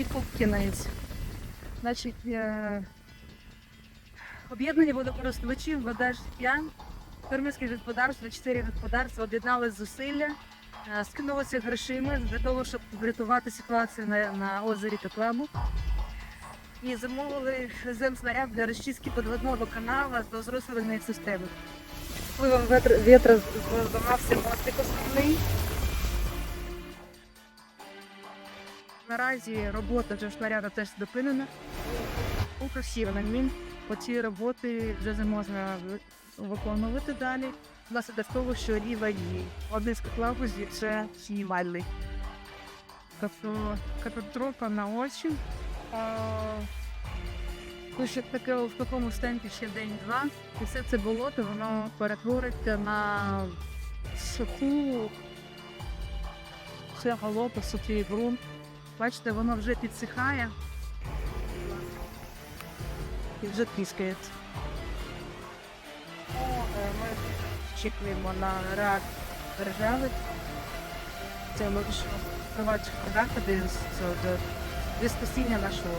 і кінець. Значить, е, об'єднання водокористувачів вода життя, фермерське господарство, чотири господарства об'єднали зусилля, е, скинулися грошима для того, щоб врятувати ситуацію на, на озері Теплабу. І замовили земснаряд для розчистки підводного каналу до зрослої системи. Впливом вітра зламався мостик основний. Наразі робота вже снаряда теж зупинена. Укрсів на мін. По цій роботи вже не можна виконувати далі. Внаслідок того, що рівень один з котлавузів це мінімальний. Тобто катастрофа на очі. Ну, ще таке в такому стенті ще день-два. І все це болото, воно перетвориться на суху, все голото, сухий ґрунт. Бачите, воно вже підсихає і вже тріскається. Е, Ми очікуємо на рак держави. Це ми впливають заходи з з- з нашого